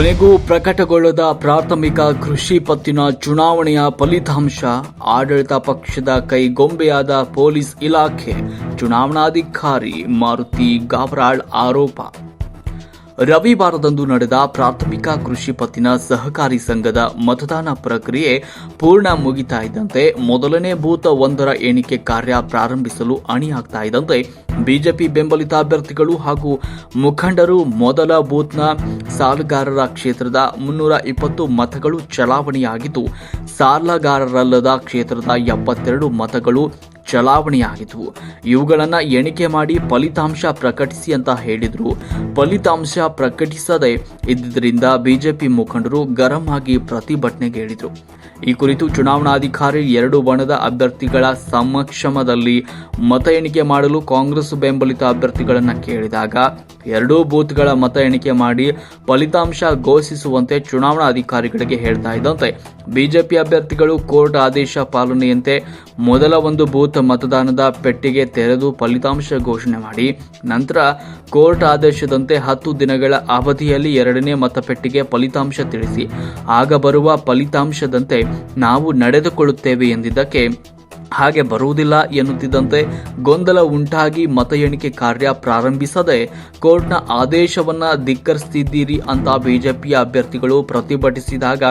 ಕೊನೆಗೂ ಪ್ರಕಟಗೊಳ್ಳದ ಪ್ರಾಥಮಿಕ ಕೃಷಿ ಪತ್ತಿನ ಚುನಾವಣೆಯ ಫಲಿತಾಂಶ, ಆಡಳಿತ ಪಕ್ಷದ ಕೈಗೊಂಬೆಯಾದ ಪೊಲೀಸ್ ಇಲಾಖೆ, ಚುನಾವಣಾಧಿಕಾರಿ ಮಾರುತಿ ಗಾಬ್ರಾಳ್ ಆರೋಪ. ರವಿವಾರದಂದು ನಡೆದ ಪ್ರಾಥಮಿಕ ಕೃಷಿ ಪತ್ತಿನ ಸಹಕಾರಿ ಸಂಘದ ಮತದಾನ ಪ್ರಕ್ರಿಯೆ ಪೂರ್ಣ ಮುಗಿತಾ ಇದ್ದಂತೆ ಮೊದಲನೇ ಬೂತ್ ಒಂದರ ಎಣಿಕೆ ಕಾರ್ಯ ಪ್ರಾರಂಭಿಸಲು ಅಣಿಯಾಗ್ತಾ ಇದ್ದಂತೆ ಬಿಜೆಪಿ ಬೆಂಬಲಿತ ಅಭ್ಯರ್ಥಿಗಳು ಹಾಗೂ ಮುಖಂಡರು ಮೊದಲ ಬೂತ್ನ ಸಾಲಗಾರರ ಕ್ಷೇತ್ರದ ಮುನ್ನೂರ ಇಪ್ಪತ್ತು ಮತಗಳು ಚಲಾವಣೆಯಾಗಿದ್ದು, ಸಾಲಗಾರರಲ್ಲದ ಕ್ಷೇತ್ರದ ಎಪ್ಪತ್ತೆರಡು ಮತಗಳು ಚಲಾವಣೆಯಾಗಿದ್ವು. ಇವುಗಳನ್ನು ಎಣಿಕೆ ಮಾಡಿ ಫಲಿತಾಂಶ ಪ್ರಕಟಿಸಿ ಅಂತ ಹೇಳಿದರು. ಫಲಿತಾಂಶ ಪ್ರಕಟಿಸದೆ ಇದ್ದಿದ್ದರಿಂದ ಬಿಜೆಪಿ ಮುಖಂಡರು ಗರಂ ಆಗಿ ಪ್ರತಿಭಟನೆಗೆ ಹೇಳಿದರು ಈ ಕುರಿತು ಚುನಾವಣಾಧಿಕಾರಿ ಎರಡು ಬಣದ ಅಭ್ಯರ್ಥಿಗಳ ಸಮಕ್ಷಮದಲ್ಲಿ ಮತ ಎಣಿಕೆ ಮಾಡಲು ಕಾಂಗ್ರೆಸ್ ಬೆಂಬಲಿತ ಅಭ್ಯರ್ಥಿಗಳನ್ನು ಕೇಳಿದಾಗ ಎರಡೂ ಬೂತ್ಗಳ ಮತ ಎಣಿಕೆ ಮಾಡಿ ಫಲಿತಾಂಶ ಘೋಷಿಸುವಂತೆ ಚುನಾವಣಾ ಅಧಿಕಾರಿಗಳಿಗೆ ಹೇಳ್ತಾ ಇದ್ದಂತೆ. ಬಿಜೆಪಿ ಅಭ್ಯರ್ಥಿಗಳು ಕೋರ್ಟ್ ಆದೇಶ ಪಾಲನೆಯಂತೆ ಮೊದಲ ಒಂದು ಬೂತ್ ಮತದಾನದ ಪೆಟ್ಟಿಗೆ ತೆರೆದು ಫಲಿತಾಂಶ ಘೋಷಣೆ ಮಾಡಿ. ನಂತರ ಕೋರ್ಟ್ ಆದೇಶದಂತೆ ಹತ್ತು ದಿನಗಳ ಅವಧಿಯಲ್ಲಿ ಎರಡನೇ ಮತಪೆಟ್ಟಿಗೆ ಫಲಿತಾಂಶ ತಿಳಿಸಿ. ಆಗ ಬರುವ ಫಲಿತಾಂಶದಂತೆ ನಾವು ನಡೆದುಕೊಳ್ಳುತ್ತೇವೆ ಎಂದಿದ್ದಕ್ಕೆ ಹಾಗೆ ಬರುವುದಿಲ್ಲ ಎನ್ನುತ್ತಿದ್ದಂತೆ ಗೊಂದಲ ಉಂಟಾಗಿ ಮತ ಎಣಿಕೆ ಕಾರ್ಯ ಪ್ರಾರಂಭಿಸದೆ ಕೋರ್ಟ್ನ ಆದೇಶವನ್ನ ಧಿಕ್ಕರಿಸುತ್ತಿದ್ದೀರಿ ಅಂತ ಬಿಜೆಪಿಯ ಅಭ್ಯರ್ಥಿಗಳು ಪ್ರತಿಭಟಿಸಿದಾಗ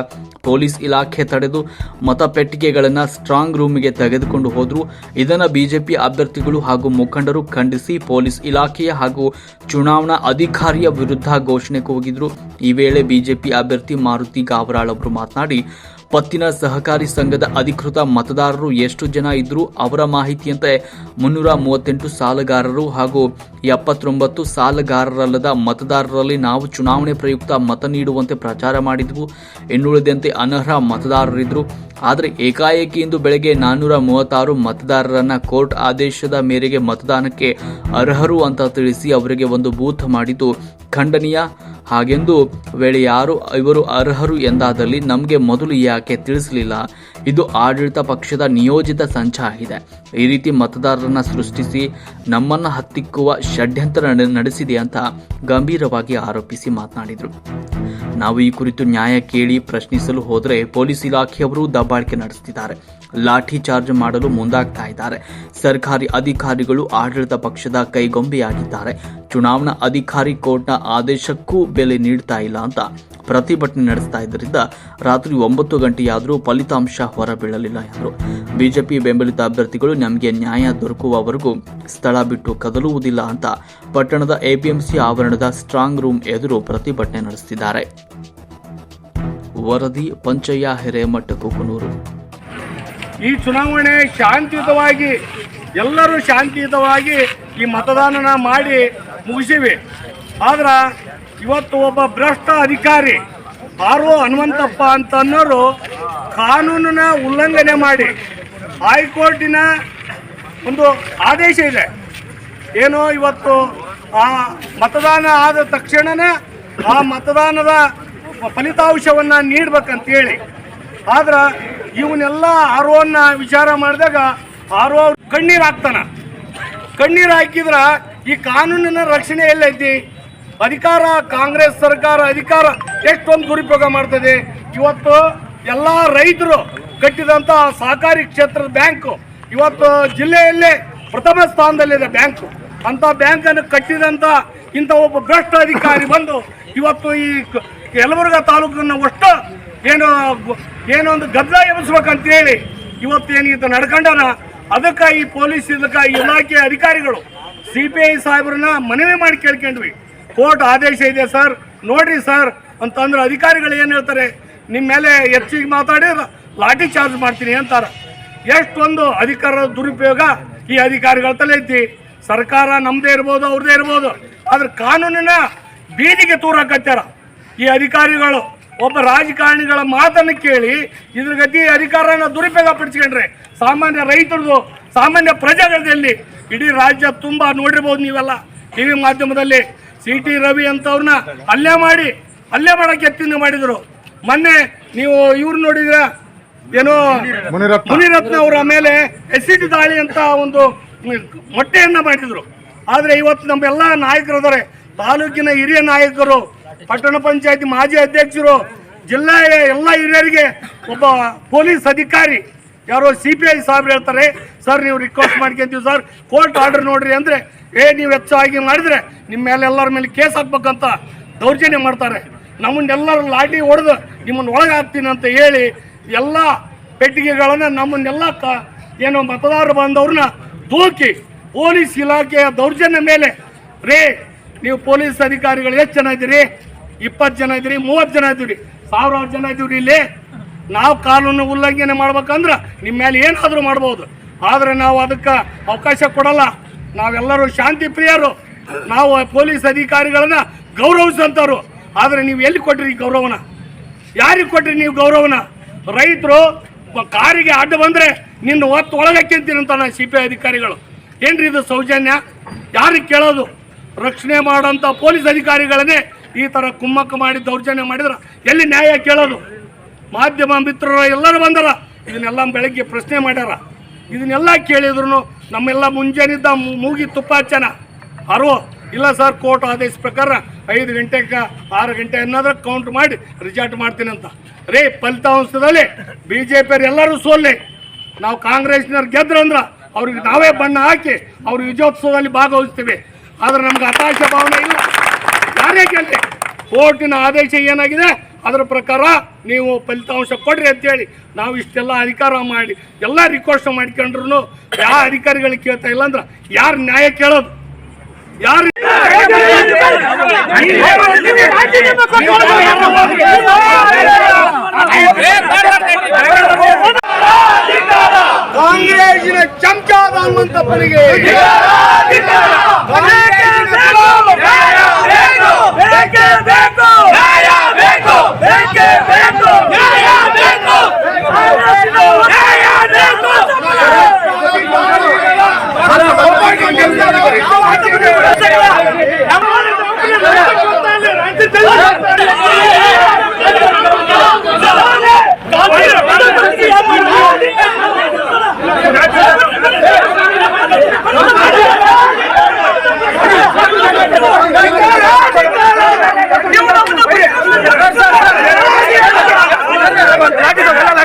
ಪೊಲೀಸ್ ಇಲಾಖೆ ತಡೆದು ಮತಪೆಟ್ಟಿಗೆಗಳನ್ನು ಸ್ಟ್ರಾಂಗ್ ರೂಮಿಗೆ ತೆಗೆದುಕೊಂಡು ಹೋದರು. ಇದನ್ನು ಬಿಜೆಪಿ ಅಭ್ಯರ್ಥಿಗಳು ಹಾಗೂ ಮುಖಂಡರು ಖಂಡಿಸಿ ಪೊಲೀಸ್ ಇಲಾಖೆಯ ಹಾಗೂ ಚುನಾವಣಾ ಅಧಿಕಾರಿಯ ವಿರುದ್ಧ ಘೋಷಣೆ ಕೂಗಿದ್ರು ಈ ವೇಳೆ ಬಿಜೆಪಿ ಅಭ್ಯರ್ಥಿ ಮಾರುತಿ ಗಾವರಾಳ್ ಅವರು ಮಾತನಾಡಿ ಪತ್ತಿನ ಸಹಕಾರಿ ಸಂಘದ ಅಧಿಕೃತ ಮತದಾರರು ಎಷ್ಟು ಜನ ಇದ್ರು ಅವರ ಮಾಹಿತಿಯಂತೆ ಮುನ್ನೂರ ಮೂವತ್ತೆಂಟು ಸಾಲಗಾರರು ಹಾಗೂ ಎಪ್ಪತ್ತೊಂಬತ್ತು ಸಾಲಗಾರರಲ್ಲದ ಮತದಾರರಲ್ಲಿ ನಾವು ಚುನಾವಣೆ ಪ್ರಯುಕ್ತ ಮತ ನೀಡುವಂತೆ ಪ್ರಚಾರ ಮಾಡಿದ್ವು. ಇನ್ನುಳಿದಂತೆ ಅನರ್ಹ ಮತದಾರರಿದ್ದರು ಆದರೆ ಏಕಾಏಕಿ ಇಂದು ಬೆಳಗ್ಗೆ ನಾನ್ನೂರ ಮೂವತ್ತಾರು ಮತದಾರರನ್ನ ಕೋರ್ಟ್ ಆದೇಶದ ಮೇರೆಗೆ ಮತದಾನಕ್ಕೆ ಅರ್ಹರು ಅಂತ ತಿಳಿಸಿ ಅವರಿಗೆ ಒಂದು ಬೂತ್ ಮಾಡಿದ್ದು ಖಂಡನೀಯ. ಹಾಗೆಂದು ವೇಳೆ ಯಾರು, ಇವರು ಅರ್ಹರು ಎಂದಾದಲ್ಲಿ ನಮಗೆ ಮೊದಲು ಯಾಕೆ ತಿಳಿಸಲಿಲ್ಲ? ಇದು ಆಡಳಿತ ಪಕ್ಷದ ನಿಯೋಜಿತ ಸಂಚ ಆಗಿದೆ ಈ ರೀತಿ ಮತದಾರರನ್ನು ಸೃಷ್ಟಿಸಿ ನಮ್ಮನ್ನು ಹತ್ತಿಕ್ಕುವ ಷಡ್ಯಂತ್ರ ನಡೆಸಿದೆ ಅಂತ ಗಂಭೀರವಾಗಿ ಆರೋಪಿಸಿ ಮಾತನಾಡಿದರು. ನಾವು ಈ ಕುರಿತು ನ್ಯಾಯ ಕೇಳಿ ಪ್ರಶ್ನಿಸಲು ಹೋದರೆ ಪೊಲೀಸ್ ಇಲಾಖೆಯವರು ದಬ್ಬಾಳಿಕೆ ನಡೆಸುತ್ತಿದ್ದಾರೆ. ಲಾಠಿ ಚಾರ್ಜ್ ಮಾಡಲು ಮುಂದಾಗ್ತಾ ಇದ್ದಾರೆ. ಸರ್ಕಾರಿ ಅಧಿಕಾರಿಗಳು ಆಡಳಿತ ಪಕ್ಷದ ಕೈಗೊಂಬೆಯಾಗಿದ್ದಾರೆ. ಚುನಾವಣಾ ಅಧಿಕಾರಿ ಕೋರ್ಟ್ನ ಆದೇಶಕ್ಕೂ ಬೆಲೆ ನೀಡ್ತಾ ಇಲ್ಲ ಅಂತ ಪ್ರತಿಭಟನೆ ನಡೆಸ್ತಾ ಇದ್ದರಿಂದ ರಾತ್ರಿ ಒಂಬತ್ತು ಗಂಟೆಯಾದರೂ ಫಲಿತಾಂಶ ಹೊರಬೀಳಲಿಲ್ಲ ಎಂದರು. ಬಿಜೆಪಿ ಬೆಂಬಲಿತ ಅಭ್ಯರ್ಥಿಗಳು ನಮಗೆ ನ್ಯಾಯ ದೊರಕುವವರೆಗೂ ಸ್ಥಳ ಬಿಟ್ಟು ಕದಲುವುದಿಲ್ಲ ಅಂತ ಪಟ್ಟಣದ ಎಪಿಎಂಸಿ ಆವರಣದ ಸ್ಟ್ರಾಂಗ್ ರೂಮ್ ಎದುರು ಪ್ರತಿಭಟನೆ ನಡೆಸುತ್ತಿದ್ದಾರೆ ವರದಿ ಪಂಚಯ್ಯ ಹಿರೇಮಠ, ಕುಕನೂರು. ಈ ಚುನಾವಣೆ ಶಾಂತಿಯುತವಾಗಿ, ಎಲ್ಲರೂ ಶಾಂತಿಯುತವಾಗಿ ಈ ಮತದಾನನ ಮಾಡಿ ಮುಗಿಸಿವಿ. ಆದ್ರೆ ಇವತ್ತು ಒಬ್ಬ ಭ್ರಷ್ಟ ಅಧಿಕಾರಿ ಆರ್ ಹನುಮಂತಪ್ಪ ಅಂತ ಅನ್ನೋರು ಕಾನೂನನ್ನ ಉಲ್ಲಂಘನೆ ಮಾಡಿ ಹೈಕೋರ್ಟಿನ ಒಂದು ಆದೇಶ ಇದೆ. ಏನೋ ಇವತ್ತು ಆ ಮತದಾನ ಆದ ತಕ್ಷಣನೇ ಆ ಮತದಾನದ ಫಲಿತಾಂಶವನ್ನು ನೀಡ್ಬೇಕಂತೇಳಿ. ಆದ್ರೆ ಇವನ್ನೆಲ್ಲ ಆರೋನ್ನ ವಿಚಾರ ಮಾಡಿದಾಗ ಆರೋ ಕಣ್ಣೀರು ಹಾಕ್ತಾನ. ಕಣ್ಣೀರು ಹಾಕಿದ್ರ ಈ ಕಾನೂನಿನ ರಕ್ಷಣೆ ಎಲ್ಲೈತಿ? ಅಧಿಕಾರ, ಕಾಂಗ್ರೆಸ್ ಸರ್ಕಾರ ಅಧಿಕಾರ ಎಷ್ಟೊಂದು ದುರುಪಯೋಗ ಮಾಡ್ತದೆ? ಇವತ್ತು ಎಲ್ಲ ರೈತರು ಕಟ್ಟಿದಂಥ ಸಹಕಾರಿ ಕ್ಷೇತ್ರದ ಬ್ಯಾಂಕು ಇವತ್ತು ಜಿಲ್ಲೆಯಲ್ಲೇ ಪ್ರಥಮ ಸ್ಥಾನದಲ್ಲಿದೆ ಬ್ಯಾಂಕು. ಅಂತ ಬ್ಯಾಂಕನ್ನು ಕಟ್ಟಿದಂಥ ಇಂಥ ಒಬ್ಬ ಭ್ರಷ್ಟ ಅಧಿಕಾರಿ ಬಂದು ಇವತ್ತು ಈ ಯಲಬುರ್ಗ ತಾಲೂಕನ್ನು ಅಷ್ಟು ಏನು ಏನೋ ಒಂದು ಗದ್ದಲ ಎಬ್ಬಿಸ್ಬೇಕಂತ ಹೇಳಿ ಇವತ್ತು ಏನಿತ್ತು ನಡ್ಕೊಂಡಾನ, ಅದಕ್ಕೆ ಈ ಪೊಲೀಸ್ ಇದಕ್ಕೆ ಇಲಾಖೆ ಅಧಿಕಾರಿಗಳು ಸಿ ಪಿ ಐ ಸಾಹೇಬ್ರನ್ನ ಮನವಿ ಮಾಡಿ ಕೇಳ್ಕೊಂಡ್ವಿ. ಕೋರ್ಟ್ ಆದೇಶ ಇದೆ ಸರ್, ನೋಡ್ರಿ ಸರ್ ಅಂತಂದ್ರೆ ಅಧಿಕಾರಿಗಳು ಏನು ಹೇಳ್ತಾರೆ ನಿಮ್ಮ ಮೇಲೆ ಹೆಚ್ಚಿಗೆ ಮಾತಾಡಿ ಲಾಠಿ ಚಾರ್ಜ್ ಮಾಡ್ತೀನಿ ಅಂತಾರೆ. ಎಷ್ಟೊಂದು ಅಧಿಕಾರದ ದುರುಪಯೋಗ ಈ ಅಧಿಕಾರಿಗಳ ತಲೆ ಐತಿ. ಸರ್ಕಾರ ನಮ್ಮದೇ ಇರ್ಬೋದು ಅವ್ರದೇ ಇರ್ಬೋದು. ಆದ್ರೆ ಕಾನೂನಿನ ಬೀದಿಗೆ ತೂರಕತ್ಯಾರ. ಈ ಅಧಿಕಾರಿಗಳು ಒಬ್ಬ ರಾಜಕಾರಣಿಗಳ ಮಾತನ್ನು ಕೇಳಿ ಇದ್ರ ಗತಿ ಅಧಿಕಾರನ ದುರುಪಯೋಗ ಪಡಿಸ್ಕೊಂಡ್ರೆ ಸಾಮಾನ್ಯ ರೈತರದು ಸಾಮಾನ್ಯ ಪ್ರಜೆಗಳಲ್ಲಿ ಇಡೀ ರಾಜ್ಯ ತುಂಬ ನೋಡಿರ್ಬೋದು ನೀವೆಲ್ಲ. ಟಿ ವಿ ಮಾಧ್ಯಮದಲ್ಲಿ ಸಿ ಟಿ ರವಿ ಅಂತವ್ರನ್ನ ಅಲ್ಲೇ ಮಾಡಿ ಅಲ್ಲೇ ಮಾಡಕ್ಕೆ ಯತ್ನ ಮಾಡಿದ್ರು. ಮೊನ್ನೆ ನೀವು ಇವ್ರು ನೋಡಿದ್ರ ಏನೋ ಮುನಿರತ್ನ. ಅವರ ಮೇಲೆ ಎಸಿಡ್ ದಾಳಿ ಅಂತ ಒಂದು ಮೊಟ್ಟೆಯನ್ನ ಮಾಡಿದ್ರು ಆದ್ರೆ ಇವತ್ತು ನಮ್ಮೆಲ್ಲ ನಾಯಕರು ಇದಾರೆ ತಾಲೂಕಿನ ಹಿರಿಯ ನಾಯಕರು, ಪಟ್ಟಣ ಪಂಚಾಯತಿ ಮಾಜಿ ಅಧ್ಯಕ್ಷರು ಜಿಲ್ಲೆಯ ಎಲ್ಲ ಹಿರಿಯರಿಗೆ ಒಬ್ಬ ಪೊಲೀಸ್ ಅಧಿಕಾರಿ, ಯಾರೋ ಸಿ ಪಿ ಐ ಸಾಹೇಬ್ರು ಹೇಳ್ತಾರೆ, ಸರ್, ನೀವು ರಿಕ್ವೆಸ್ಟ್ ಮಾಡ್ಕೊಂತೀವಿ ಸರ್ ಕೋರ್ಟ್ ಆರ್ಡರ್ ನೋಡ್ರಿ ಅಂದ್ರೆ, ಏ, ನೀವು ಹೆಚ್ಚಾಗಿ ಮಾಡಿದ್ರೆ ನಿಮ್ಮ ಮೇಲೆ ಎಲ್ಲರ ಮೇಲೆ ಕೇಸ್ ಹಾಕ್ಬೇಕಂತ ದೌರ್ಜನ್ಯ ಮಾಡ್ತಾರೆ. ನಮ್ಮನ್ನೆಲ್ಲರೂ ಲಾಠಿ ಹೊಡೆದು ನಿಮ್ಮನ್ನ ಒಳಗೆ ಹಾಕ್ತೀನಿ ಅಂತ ಹೇಳಿ ಎಲ್ಲ ಪೆಟ್ಟಿಗೆಗಳನ್ನು ನಮ್ಮನ್ನೆಲ್ಲ ಕ ಏನೋ ಮತದಾರರು ಬಂದವ್ರನ್ನ ದೂಕಿ ಪೊಲೀಸ್ ಇಲಾಖೆಯ ದೌರ್ಜನ್ಯ ಮೇಲೆ. ರೇ, ನೀವು ಪೊಲೀಸ್ ಅಧಿಕಾರಿಗಳು ಎಷ್ಟು ಜನ ಇದ್ದೀರಿ? ಇಪ್ಪತ್ತು ಜನ ಇದ್ದೀರಿ, ಮೂವತ್ತು ಜನ ಇದ್ದೀರಿ? ಸಾವಿರಾರು ಜನ ಇದ್ದೀರಿ ಇಲ್ಲಿ. ನಾವು ಕಾನೂನು ಉಲ್ಲಂಘನೆ ಮಾಡ್ಬೇಕಂದ್ರೆ ನಿಮ್ಮ ಮೇಲೆ ಏನಾದರೂ ಮಾಡ್ಬೋದು. ಆದರೆ ನಾವು ಅದಕ್ಕೆ ಅವಕಾಶ ಕೊಡಲ್ಲ. ನಾವೆಲ್ಲರೂ ಶಾಂತಿ ಪ್ರಿಯರು. ನಾವು ಪೊಲೀಸ್ ಅಧಿಕಾರಿಗಳನ್ನ ಗೌರವಿಸಂತವ್ರು ಆದರೆ ನೀವು ಎಲ್ಲಿ ಕೊಟ್ರಿ ಗೌರವನ? ಯಾರಿಗೆ ಕೊಟ್ರಿ ನೀವು ಗೌರವನ? ರೈತರು ಕಾರಿಗೆ ಅಡ್ಡ ಬಂದರೆ ನಿನ್ನ ಒತ್ತು ಒಳಗಕ್ಕಿಂತೀನಂತ ನಾನು ಸಿ ಪಿ ಅಧಿಕಾರಿಗಳು. ಏನ್ರಿ ಇದು ಸೌಜನ್ಯ? ಯಾರಿಗೆ ಕೇಳೋದು? ರಕ್ಷಣೆ ಮಾಡೋಂಥ ಪೊಲೀಸ್ ಅಧಿಕಾರಿಗಳನ್ನೇ ಈ ಥರ ಕುಮ್ಮಕ್ಕ ಮಾಡಿ ದೌರ್ಜನ್ಯ ಮಾಡಿದ್ರೆ ಎಲ್ಲಿ ನ್ಯಾಯ ಕೇಳೋದು? ಮಾಧ್ಯಮ ಮಿತ್ರರು ಎಲ್ಲರೂ ಬಂದಾರ. ಇದನ್ನೆಲ್ಲ ಬೆಳಗ್ಗೆ ಪ್ರಶ್ನೆ ಮಾಡ್ಯಾರ. ಇದನ್ನೆಲ್ಲ ಕೇಳಿದ್ರು ನಮ್ಮೆಲ್ಲ ಮುಂಜಾನಿದ್ದ ಮೂಗಿ ತುಪ್ಪ ಹಚ್ಚನ ಅರು ಇಲ್ಲ ಸರ್, ಕೋರ್ಟ್ ಆದೇಶ ಪ್ರಕಾರ ಐದು ಗಂಟೆಗೆ ಆರು ಗಂಟೆ ಅನ್ನೋದ್ರ ಕೌಂಟ್ ಮಾಡಿ ರಿಜೆಕ್ಟ್ ಮಾಡ್ತೀನಿ ಅಂತ. ರೇ, ಫಲಿತಾಂಶದಲ್ಲಿ ಬಿ ಜೆ ಪಿಯವ್ರು ಎಲ್ಲರೂ ಸೋಲ್ಲೆ. ನಾವು ಕಾಂಗ್ರೆಸ್ನವ್ರು ಗೆದ್ರಂದ್ರ ಅವ್ರಿಗೆ ನಾವೇ ಬಣ್ಣ ಹಾಕಿ ಅವ್ರ ವಿಜಯೋತ್ಸವದಲ್ಲಿ ಭಾಗವಹಿಸ್ತೇವೆ. ಆದ್ರೆ ನಮ್ಗೆ ಹತಾಶ ಭಾವನೆ ಇಲ್ಲ. ಯಾರೇ ಕೇಳಿ ಕೋರ್ಟಿನ ಆದೇಶ ಏನಾಗಿದೆ, ಅದರ ಪ್ರಕಾರ ನೀವು ಫಲಿತಾಂಶ ಕೊಡ್ರಿ ಅಂತೇಳಿ ನಾವು ಇಷ್ಟೆಲ್ಲ ಅಧಿಕಾರ ಮಾಡಿ, ಎಲ್ಲ ರಿಕ್ವೆಸ್ಟ್ ಮಾಡ್ಕೊಂಡ್ರು ಯಾವ ಅಧಿಕಾರಿಗಳಿಗೆ ಕೇಳ್ತಾ ಇಲ್ಲ ಅಂದ್ರೆ ಯಾರು ನ್ಯಾಯ ಕೇಳೋದು? ಯಾರು ಹನುಮಂತಪ್ಪನಿಗೆ.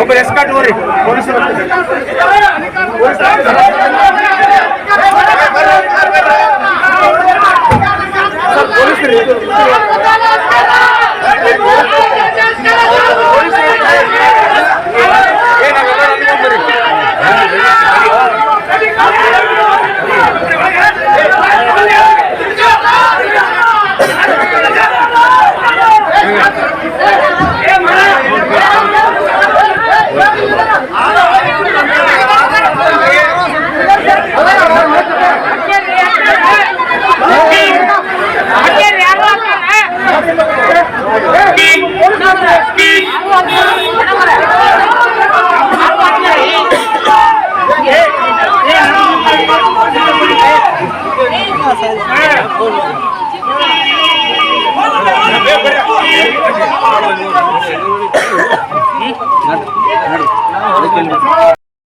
ಒಬ್ಬರು ಎಸ್ಕಾಟ್ ಹೋರಿ ಪೊಲೀಸರು